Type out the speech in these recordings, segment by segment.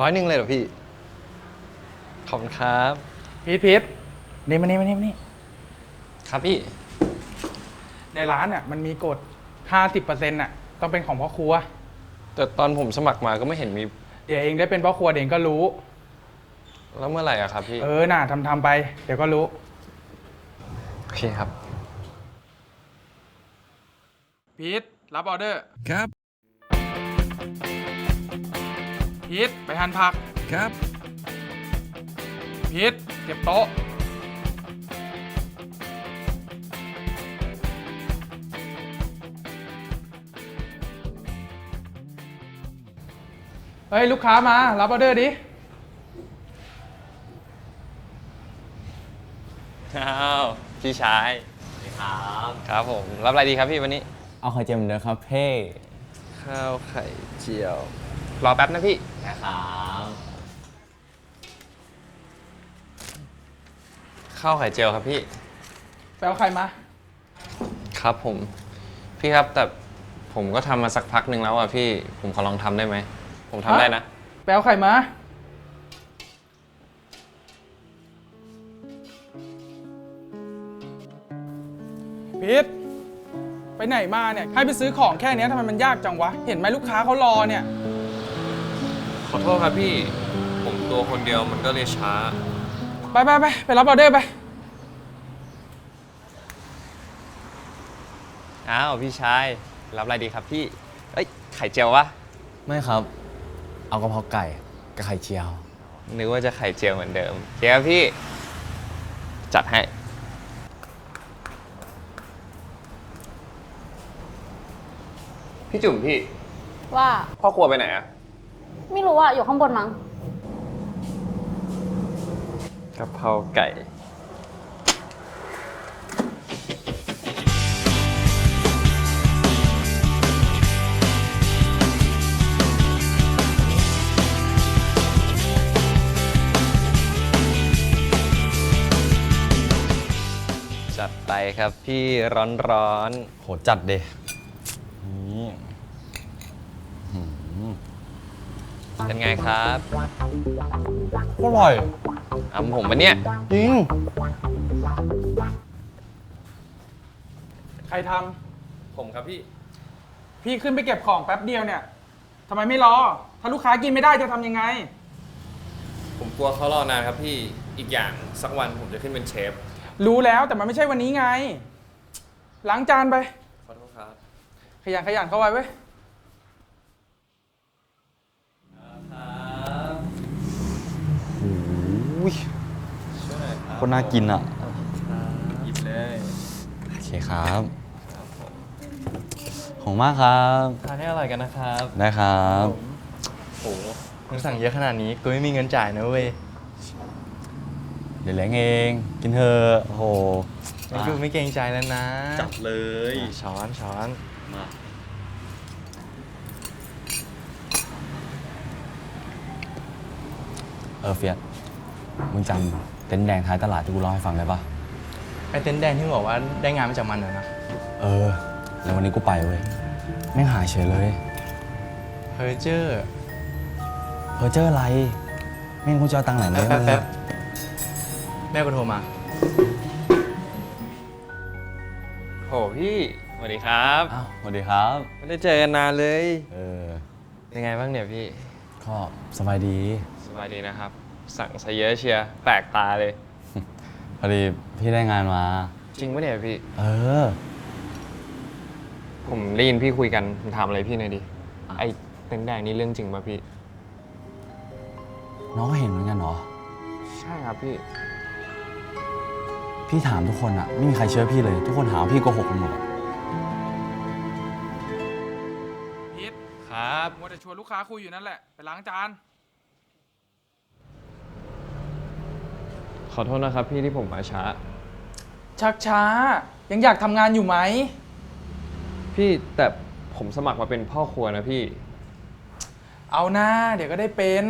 ร้อยหนึ่งเลยเหรอพี่ ขอบคุณครับ พีทพีทนี่มานี่มานี่มานี่ครับพี่ ในร้านเนี่ยมันมีกฎ 50%น่ะ ต้องเป็นของพ่อครัว แต่ตอนผมสมัครมาก็ไม่เห็นมี เดี๋ยวเองได้เป็นพ่อครัวเดี๋ยวเองก็รู้ แล้วเมื่อไหร่อะครับพี่ เออ น่ะทำทำไป เดี๋ยวก็รู้ โอเคครับ พีทรับออเดอร์ ครับ พีทไปหั่นผักครับพีทเก็บโต๊ะเฮ้ย ลูกค้ามา รับออเดอร์ดิ อ้าวพี่ชายครับครับผม รับอะไรดีครับพี่วันนี้ เอาไข่เจียวเหมือนเดิมครับเพ่ข้าวไข่เจียว รอแป๊บนะพี่ นะครับข้าวไข่เจียวครับพี่ไปเอาใครมา ครับผม พี่ครับแต่ผมก็ทำมาสักพักหนึ่งแล้วอะพี่ ผมขอลองทำได้ไหม ผมทำได้นะไปเอาใครมาพีทไปไหนมาเนี่ย ให้ไปซื้อของแค่เนี้ยทำไมมันยากจังวะ เห็นไหมลูกค้าเขารอเนี่ย ขอโทษครับพี่ ผมตัวคนเดียวมันก็เลยช้า ไปไปไปไปรับออเดอร์ไปอ้าวพี่ชาย รับอะไรดีครับพี่ เอ้ยไข่เจียววะ ไม่ครับ เอากะเพราไก่กับไข่เจียว นึกว่าจะไข่เจียวเหมือนเดิมเจียวพี่ จัดให้ พี่จุ๋มพี่ว่าพ่อครัวไปไหนอะ ไม่รู้อะอยู่ข้างบนมั้ง กะเพราไก่ จัดไปครับพี่ร้อนร้อนโหจัดเดนี่ ๆ เป็นไงครับอร่อยอำผมปะเนี่ย จริง ใครทผมครับพี่ำพี่ขึ้นไปเก็บของแป๊บเดียวเนี่ยทำไมไม่รอ ถ้าลูกค้ากินไม่ได้จะทำยังไง ผมกลัวเขารอนานครับพี่ อีกอย่างสักวันผมจะขึ้นเป็นเชฟ รู้แล้วแต่มันไม่ใช่วันนี้ไงล้างจานไป ขอโทษครับ ขยันขยันเข้าไว้เว้ย อุ้ยคนน่ากินอะหยิบเลยโอเคครับของมากครับทานให้อร่อยกันนะครับได้ครับโหมึงสั่งเยอะขนาดนี้กูไม่มีเงินจ่ายนะเว้ยเดี๋ยวเลี้ยงเอง กินเถอะโอ้โหงั้นกูไม่เกรงใจแล้วนะ จัดเลยอะช้อนช้อนมาเออเฟียส มึงจำเต็นท์แดงท้ายตลาดที่กูเล่าให้ฟังได้ปะไอเต็นท์แดงที่บอกว่าได้งานมาจากมันเหรอนะ เออ แล้ววันนี้กูไปเว้ยแม่งหายเฉยเลยเพอร์เจอร์เพอเจออะไรแม่งกูจะเอาตังค์ไหนมาแป๊บเลี้ยงแป๊บแม่กูโทรมาโหพี่สวัสดีครับ อ้าวสวัสดีครับ ไม่ได้เจอกันนานเลย เออ ยังไงบ้างเนี่ยพี่ ก็สบายดี สบายดีนะครับ สั่งซะเยอะเชียร์แปลกตาเลย พอดีพี่ได้งานมา จริงปะเนี่ยพี่ เออ ผมได้ยินพี่คุยกันผมถามอะไรพี่หน่อยดิไอ้เต็นท์แดงนี่เรื่องจริงป่ะพี่ น้องก็เห็นเหมือนกันเหรอ ใช่ครับพี่ พี่ถามทุกคนอะไม่มีใครเชื่อพี่เลย ทุกคนหาว่าพี่โกหกกันหมดอะพีทครับ มัวแต่ชวนลูกค้าคุยอยู่นั่นแหละ ไปล้างจาน อโทษนะครับพี่ที่ผมมาช้า ชักช้า ยังอยากทำงานอยู่ไหม พี่แต่ผมสมัครมาเป็นพ่อครัวนะพี่ เอาหน้า เดี๋ยวก็ได้เป็น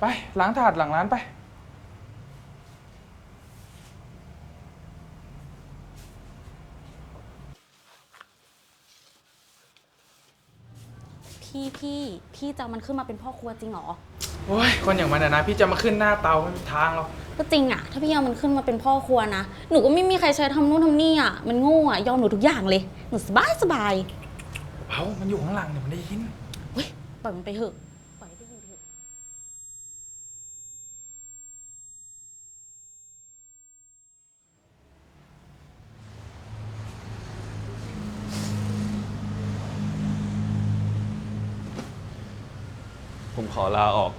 ไปล้างถาดหลังร้านไป พี่พี่พี่จะเอามันขึ้นมาเป็นพ่อครัวจริงเหรอ โอ้ยคนอย่างมันอะนะพี่จะมาขึ้นหน้าเตาไม่มีทางหรอกก็จริงอะถ้าพี่เอามันขึ้นมาเป็นพ่อครัวนะ หนูก็ไม่มีใครใช้ทำนู่นทำนี่อะมันโง่อะยอมหนูทุกอย่างเลย หนูสบายสบายเอ้ามันอยู่ข้างหลังเนี่ยมันได้ยินเฮ้ยปล่อยมันไปเถอะปล่อยให้ได้ยินไปเถอะผมขอลาออก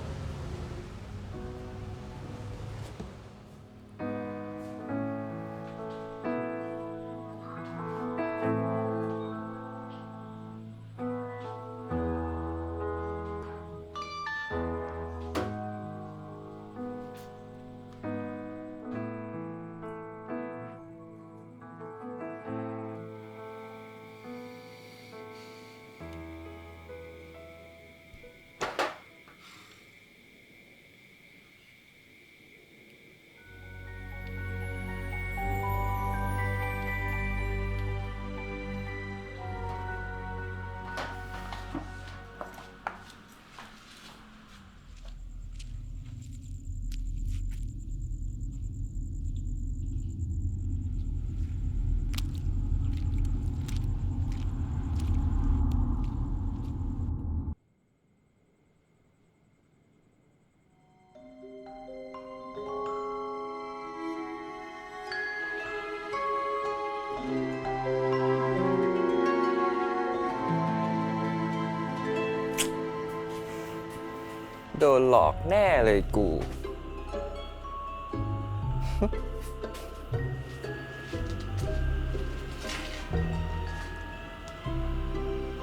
โดนหลอกแน่เลยกู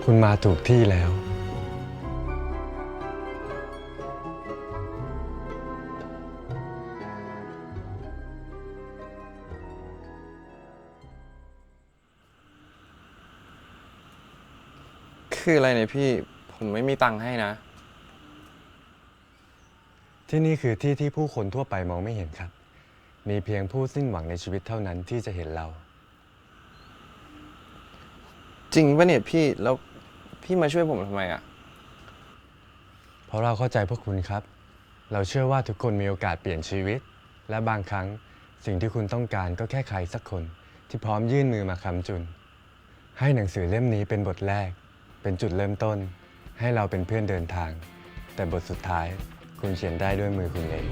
คุณมาถูกที่แล้ว คืออะไรเนี่ยพี่ ผมไม่มีตังค์ให้นะ ที่นี่คือที่ที่ผู้คนทั่วไปมองไม่เห็นครับ มีเพียงผู้สิ้นหวังในชีวิตเท่านั้นที่จะเห็นเรา จริงปะเนี่ยพี่แล้วพี่มาช่วยผมทำไมอะ เพราะเราเข้าใจพวกคุณครับ เราเชื่อว่าทุกคนมีโอกาสเปลี่ยนชีวิต และบางครั้งสิ่งที่คุณต้องการก็แค่ใครสักคนที่พร้อมยื่นมือมาค้ำจุน ให้หนังสือเล่มนี้เป็นบทแรก เป็นจุดเริ่มต้น ให้เราเป็นเพื่อนเดินทาง แต่บทสุดท้าย คุณเขียนได้ด้วยมือคุณเอง